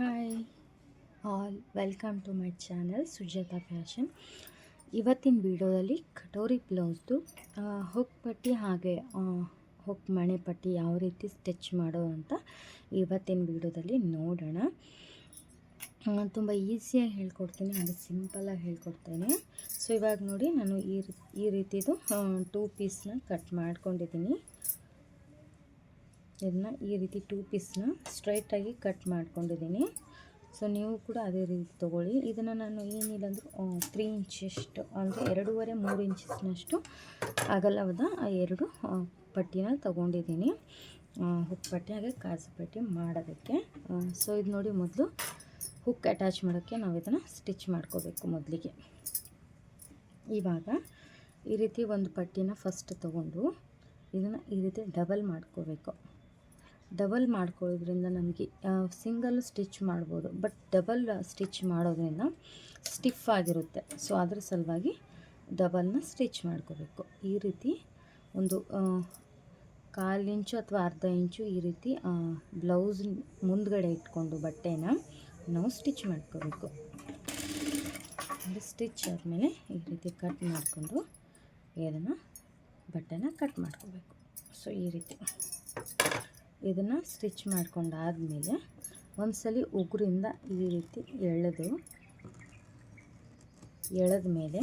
Hi all welcome to my channel Sujata fashion ಇವತ್ತಿನ ವಿಡಿಯೋದಲ್ಲಿ katori ಬ್ಲೌಸ್ದು hook ಪಟ್ಟಿ ಹಾಗೆ ಹುಕ್ ಮಣೆ ಪಟ್ಟಿ ಯಾವ ರೀತಿ ಸ್ಟಿಚ್ ಮಾಡೋ ಅಂತ ಇವತ್ತಿನ ವಿಡಿಯೋದಲ್ಲಿ ನೋಡೋಣ. ತುಂಬ ಈಸಿಯಾಗಿ ಹೇಳ್ಕೊಡ್ತೀನಿ, ಹಾಗೆ ಸಿಂಪಲಾಗಿ ಹೇಳ್ಕೊಡ್ತೇನೆ. ಸೊ ಇವಾಗ ನೋಡಿ ನಾನು ಈ ಈ ರೀತಿದು ಟೂ ಪೀಸ್ನ ಕಟ್ ಮಾಡ್ಕೊಂಡಿದ್ದೀನಿ. ಇದನ್ನ ಈ ರೀತಿ ಟೂ ಪೀಸ್ನ ಸ್ಟ್ರೈಟಾಗಿ ಕಟ್ ಮಾಡ್ಕೊಂಡಿದ್ದೀನಿ. ಸೊ ನೀವು ಕೂಡ ಅದೇ ರೀತಿ ತೊಗೊಳ್ಳಿ. ಇದನ್ನು ನಾನು ಏನಿಲ್ಲ ಅಂದರೂ ತ್ರೀ ಇಂಚಷ್ಟು ಅಂದರೆ ಎರಡೂವರೆ, ಮೂರು ಇಂಚಸ್ನಷ್ಟು ಅಗಲವಾದ ಆ ಎರಡು ಪಟ್ಟಿನ ತೊಗೊಂಡಿದ್ದೀನಿ. ಹುಕ್ ಪಟ್ಟಿ, ಹಾಗೆ ಕಾಸು ಪಟ್ಟಿ ಮಾಡೋದಕ್ಕೆ. ಸೊ ಇದು ನೋಡಿ ಮೊದಲು ಹುಕ್ ಅಟ್ಯಾಚ್ ಮಾಡೋಕ್ಕೆ ನಾವು ಇದನ್ನು ಸ್ಟಿಚ್ ಮಾಡ್ಕೋಬೇಕು ಮೊದಲಿಗೆ. ಇವಾಗ ಈ ರೀತಿ ಒಂದು ಪಟ್ಟಿನ ಫಸ್ಟ್ ತೊಗೊಂಡು ಇದನ್ನು ಈ ರೀತಿ ಡಬಲ್ ಮಾಡ್ಕೋಬೇಕು. ಡಬಲ್ ಮಾಡ್ಕೊಳ್ಳೋದ್ರಿಂದ ನಮಗೆ ಸಿಂಗಲ್ ಸ್ಟಿಚ್ ಮಾಡ್ಬೋದು. ಬಟ್ ಡಬಲ್ ಸ್ಟಿಚ್ ಮಾಡೋದ್ರಿಂದ ಸ್ಟಿಫ್ ಆಗಿರುತ್ತೆ. ಸೊ, ಅದ್ರ ಸಲುವಾಗಿ ಡಬಲ್ನ ಸ್ಟಿಚ್ ಮಾಡ್ಕೋಬೇಕು. ಈ ರೀತಿ ಒಂದು ಕಾಲು ಇಂಚು ಅಥವಾ ಅರ್ಧ ಇಂಚು ಈ ರೀತಿ ಬ್ಲೌಸ್ ಮುಂದ್ಗಡೆ ಇಟ್ಕೊಂಡು ಬಟ್ಟೆನ ನಾವು ಸ್ಟಿಚ್ ಮಾಡ್ಕೋಬೇಕು. ಸ್ಟಿಚ್ ಆದಮೇಲೆ ಈ ರೀತಿ ಕಟ್ ಮಾಡಿಕೊಂಡು ಇದನ್ನು ಬಟ್ಟೆನ ಕಟ್ ಮಾಡ್ಕೋಬೇಕು. ಸೊ, ಈ ರೀತಿ. ಇದನ್ನು ಸ್ಟಿಚ್ ಮಾಡ್ಕೊಂಡಾದಮೇಲೆ ಸಲ ಉಗುರಿಂದ ಈ ರೀತಿ ಎಳೆದು ಎಳೆದ ಮೇಲೆ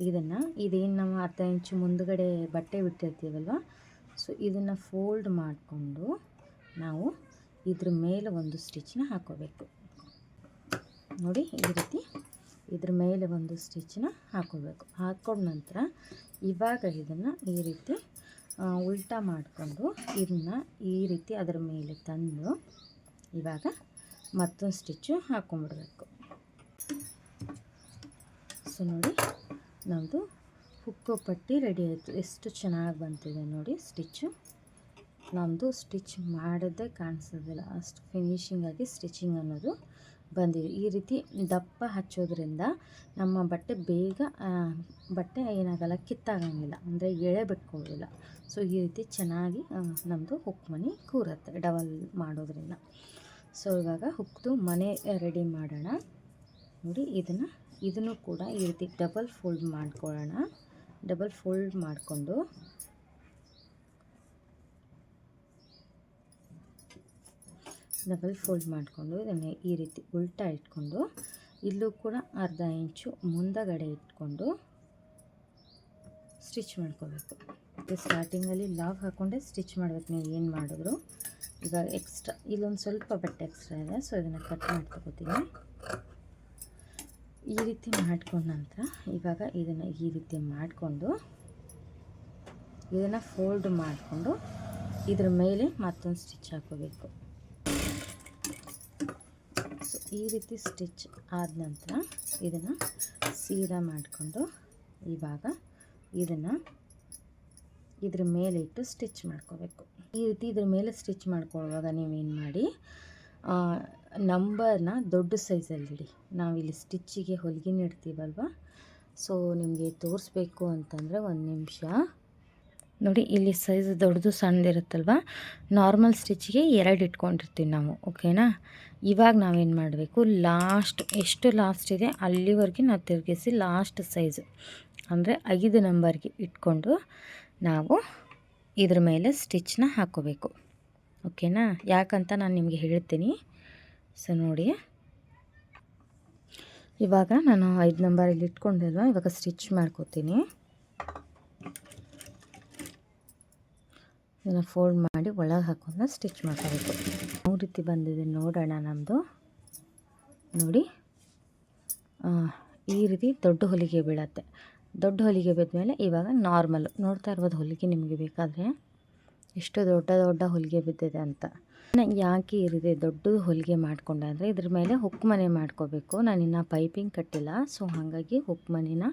ಇದನ್ನು ಇದೇನು ನಾವು ಅರ್ಧ ಇಂಚು ಮುಂದುಗಡೆ ಬಟ್ಟೆ ಬಿಟ್ಟಿರ್ತೀವಲ್ವ ಸೊ ಇದನ್ನು ಫೋಲ್ಡ್ ಮಾಡಿಕೊಂಡು ನಾವು ಇದ್ರ ಮೇಲೆ ಒಂದು ಸ್ಟಿಚ್ನ ಹಾಕೋಬೇಕು. ನೋಡಿ, ಈ ರೀತಿ ಇದ್ರ ಮೇಲೆ ಒಂದು ಸ್ಟಿಚ್ನ ಹಾಕೋಬೇಕು. ಹಾಕೊಂಡ ನಂತರ ಇವಾಗ ಇದನ್ನು ಈ ರೀತಿ ಉಲ್ಟಾ ಮಾಡಿಕೊಂಡು ಇದನ್ನ ಈ ರೀತಿ ಅದರ ಮೇಲೆ ತಂದು ಇವಾಗ ಮತ್ತೊಂದು ಸ್ಟಿಚ್ಚು ಹಾಕೊಂಡ್ಬಿಡ್ಬೇಕು ಸೊ, ನೋಡಿ ನಮ್ಮದು ಹುಕ್ಕು ಪಟ್ಟಿ ರೆಡಿ ಆಯಿತು. ಎಷ್ಟು ಚೆನ್ನಾಗಿ ಬಂತಿದೆ ನೋಡಿ ಸ್ಟಿಚ್ಚು. ನಮ್ಮದು ಸ್ಟಿಚ್ ಮಾಡೋದೇ ಕಾಣಿಸೋದಿಲ್ಲ. ಅಷ್ಟು ಫಿನಿಶಿಂಗಾಗಿ ಸ್ಟಿಚಿಂಗ್ ಅನ್ನೋದು ಬಂದಿದೆ. ಈ ರೀತಿ ದಪ್ಪ ಹಚ್ಚೋದ್ರಿಂದ ನಮ್ಮ ಬಟ್ಟೆ ಬೇಗ ಬಟ್ಟೆ ಏನಾಗಲ್ಲ, ಕಿತ್ತಾಗಂಗಿಲ್ಲ. ಅಂದರೆ ಎಳೆ ಬಿಟ್ಕೊಳ್ಳೋದಿಲ್ಲ. ಸೊ, ಈ ರೀತಿ ಚೆನ್ನಾಗಿ ನಮ್ಮದು ಹುಕ್ ಮನೆ ಕೂರುತ್ತೆ, ಡಬಲ್ ಮಾಡೋದ್ರಿಂದ. ಸೊ, ಇವಾಗ ಹುಕ್ದು ಮನೆ ರೆಡಿ ಮಾಡೋಣ. ನೋಡಿ, ಇದನ್ನು ಇದನ್ನು ಕೂಡ ಈ ರೀತಿ ಡಬಲ್ ಫೋಲ್ಡ್ ಮಾಡ್ಕೊಳ್ಳೋಣ. ಡಬಲ್ ಫೋಲ್ಡ್ ಮಾಡಿಕೊಂಡು ಡಬಲ್ ಫೋಲ್ಡ್ ಮಾಡಿಕೊಂಡು ಇದನ್ನು ಈ ರೀತಿ ಉಲ್ಟಾ ಇಟ್ಕೊಂಡು, ಇಲ್ಲೂ ಕೂಡ ಅರ್ಧ ಇಂಚು ಮುಂದಗಡೆ ಇಟ್ಕೊಂಡು ಸ್ಟಿಚ್ ಮಾಡ್ಕೋಬೇಕು. ಮತ್ತು ಸ್ಟಾರ್ಟಿಂಗಲ್ಲಿ ಲಾಗ್ ಹಾಕ್ಕೊಂಡೆ ಸ್ಟಿಚ್ ಮಾಡಬೇಕು. ನೀವು ಏನು ಮಾಡಿದ್ರು? ಈಗ ಎಕ್ಸ್ಟ್ರಾ ಇಲ್ಲೊಂದು ಸ್ವಲ್ಪ ಬಟ್ಟೆ ಎಕ್ಸ್ಟ್ರಾ ಇದೆ ಸೊ ಇದನ್ನು ಕಟ್ ಮಾಡ್ಕೊತೀನಿ. ಈ ರೀತಿ ಮಾಡ್ಕೊಂಡ ನಂತರ ಇವಾಗ ಇದನ್ನು ಈ ರೀತಿ ಮಾಡಿಕೊಂಡು, ಇದನ್ನು ಫೋಲ್ಡ್ ಮಾಡಿಕೊಂಡು ಇದ್ರ ಮೇಲೆ ಮತ್ತೊಂದು ಸ್ಟಿಚ್ ಹಾಕೋಬೇಕು ಈ ರೀತಿ ಸ್ಟಿಚ್ ಆದ ನಂತರ ಇದನ್ನು ಸೀದಾ ಮಾಡಿಕೊಂಡು ಇವಾಗ ಇದನ್ನು ಇದ್ರ ಮೇಲೆ ಇಟ್ಟು ಸ್ಟಿಚ್ ಮಾಡ್ಕೋಬೇಕು. ಈ ರೀತಿ ಇದ್ರ ಮೇಲೆ ಸ್ಟಿಚ್ ಮಾಡ್ಕೊಳ್ಳುವಾಗ ನೀವೇನು ಮಾಡಿ ನಂಬರ್ನ ದೊಡ್ಡ ಸೈಜಲ್ಲಿಡಿ ನಾವಿಲ್ಲಿ ಸ್ಟಿಚ್ಚಿಗೆ ಹೊಲಿಗೆ ನೀಡ್ತೀವಲ್ವ? ಸೊ ನಿಮಗೆ ತೋರಿಸ್ಬೇಕು ಅಂತಂದರೆ ಒಂದು ನಿಮಿಷ. ನೋಡಿ ಇಲ್ಲಿ ಸೈಜ್ ದೊಡ್ಡದು ಸಣ್ಣದಿರುತ್ತಲ್ವ? ನಾರ್ಮಲ್ ಸ್ಟಿಚ್ಗೆ ಎರಡು ಇಟ್ಕೊಂಡಿರ್ತೀವಿ ನಾವು, ಓಕೆನಾ? ಇವಾಗ ನಾವೇನು ಮಾಡಬೇಕು, ಲಾಸ್ಟ್, ಎಷ್ಟು ಲಾಸ್ಟ್ ಇದೆ ಅಲ್ಲಿವರೆಗೆ ನಾವು ತಿರುಗಿಸಿ ಲಾಸ್ಟ್ ಸೈಜು, ಅಂದರೆ ಐದು ನಂಬರ್ಗೆ ಇಟ್ಕೊಂಡು ನಾವು ಇದ್ರ ಮೇಲೆ ಸ್ಟಿಚ್ನ ಹಾಕೋಬೇಕು, ಓಕೆನಾ? ಯಾಕಂತ ನಾನು ನಿಮಗೆ ಹೇಳ್ತೀನಿ. ಸೊ, ನೋಡಿ. ಇವಾಗ ನಾನು ಐದು ನಂಬರಲ್ಲಿ ಇಟ್ಕೊಂಡಿಲ್ವ? ಇವಾಗ ಸ್ಟಿಚ್ ಮಾಡ್ಕೋತೀನಿ. ಇದನ್ನು ಫೋಲ್ಡ್ ಮಾಡಿ ಒಳಗೆ ಹಾಕೊಂಡು ಸ್ಟಿಚ್ ಮಾಡ್ಕೋಬೇಕು. ಮೂರು ರೀತಿ ಬಂದಿದೆ ನೋಡೋಣ ನಮ್ಮದು ನೋಡಿ ಈ ರೀತಿ ದೊಡ್ಡ ಹೊಲಿಗೆ ಬೀಳತ್ತೆ. ದೊಡ್ಡ ಹೊಲಿಗೆ ಬಿದ್ದ ಇವಾಗ ನಾರ್ಮಲ್ ನೋಡ್ತಾ ಇರ್ಬೋದು ಹೊಲಿಗೆ ನಿಮಗೆ ಬೇಕಾದರೆ. ಎಷ್ಟು ದೊಡ್ಡ ದೊಡ್ಡ ಹೊಲಿಗೆ ಬಿದ್ದಿದೆ ಅಂತ. ಯಾಕೆ ಈ ರೀತಿ ದೊಡ್ಡದು ಹೊಲಿಗೆ ಮಾಡಿಕೊಂಡೆ ಅಂದರೆ ಇದ್ರ ಮೇಲೆ ಹುಕ್ ಮನೆ ಮಾಡ್ಕೋಬೇಕು. ನಾನು ಇನ್ನೂ ಪೈಪಿಂಗ್ ಕಟ್ಟಿಲ್ಲ ಸೊ ಹಾಗಾಗಿ ಹುಕ್ ಮನೆನ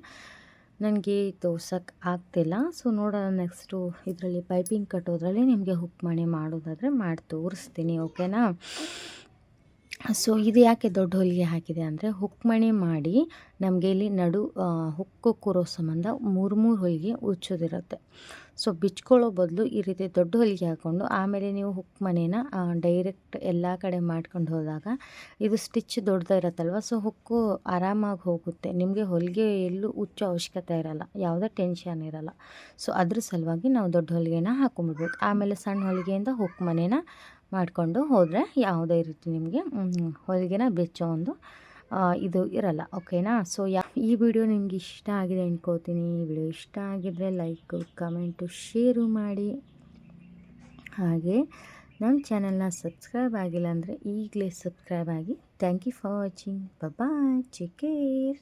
ನನಗೆ ತೋರ್ಸೋಕ್ಕೆ ಆಗ್ತಿಲ್ಲ. ಸೊ ನೋಡೋಣ ನೆಕ್ಸ್ಟು ಇದರಲ್ಲಿ ಪೈಪಿಂಗ್ ಕಟ್ಟೋದ್ರಲ್ಲಿ ನಿಮಗೆ ಹುಕ್ ಮಾಡಿ ಮಾಡೋದಾದರೆ ಮಾಡಿ ತೋರಿಸ್ತೀನಿ ಓಕೆನಾ ಸೊ ಇದು ಯಾಕೆ ದೊಡ್ಡ ಹೊಲಿಗೆ ಹಾಕಿದೆ ಅಂದರೆ ಹುಕ್ಮಣಿ ಮಾಡಿ ನಮಗೆ ಇಲ್ಲಿ ನಡು ಹುಕ್ಕು ಕೂರೋ ಸಂಬಂಧ ಮೂರು ಮೂರು ಹೊಲಿಗೆ ಉಚ್ಚೋದಿರುತ್ತೆ. ಸೊ ಬಿಚ್ಕೊಳ್ಳೋ ಬದಲು ಈ ರೀತಿ ದೊಡ್ಡ ಹೊಲಿಗೆ ಹಾಕ್ಕೊಂಡು ಆಮೇಲೆ ನೀವು ಹುಕ್ ಮನೇನ ಡೈರೆಕ್ಟ್ ಎಲ್ಲ ಕಡೆ ಮಾಡ್ಕೊಂಡು ಹೋದಾಗ ಇದು ಸ್ಟಿಚ್ ದೊಡ್ಡದಿರುತ್ತಲ್ವ ಸೊ ಹುಕ್ಕು ಆರಾಮಾಗಿ ಹೋಗುತ್ತೆ. ನಿಮಗೆ ಹೊಲಿಗೆ ಎಲ್ಲೂ ಉಚ್ಚ ಅವಶ್ಯಕತೆ ಇರಲ್ಲ. ಯಾವುದೇ ಟೆನ್ಷನ್ ಇರಲ್ಲ. ಸೊ ಅದ್ರ ಸಲುವಾಗಿ ನಾವು ದೊಡ್ಡ ಹೊಲಿಗೆನ ಹಾಕೊಂಡ್ಬಿಡ್ಬೇಕು ಆಮೇಲೆ ಸಣ್ಣ ಹೊಲಿಗೆಯಿಂದ ಹುಕ್ ಮನೇನ ಮಾಡಿಕೊಂಡು ಹೋದರೆ ಯಾವುದೇ ರೀತಿ ನಿಮಗೆ ಹೊಲಿಗೆನ ಬೆಚ್ಚೋ ಒಂದು ಇದು ಇರಲ್ಲ, ಓಕೆನಾ? ಸೊ ಯಾ, ಈ ವಿಡಿಯೋ ನಿಮ್ಗೆ ಇಷ್ಟ ಆಗಿದೆ ಅಂದ್ಕೋತೀನಿ ಈ ವಿಡಿಯೋ ಇಷ್ಟ ಆಗಿದ್ರೆ ಲೈಕು ಕಮೆಂಟು ಶೇರು ಮಾಡಿ. ಹಾಗೆ ನಮ್ಮ ಚಾನಲ್ನ ಸಬ್ಸ್ಕ್ರೈಬ್ ಆಗಿಲ್ಲ ಅಂದರೆ ಈಗಲೇ ಸಬ್ಸ್ಕ್ರೈಬ್ ಆಗಿ. Thank you for watching bye ಚಿಕೇರ್ care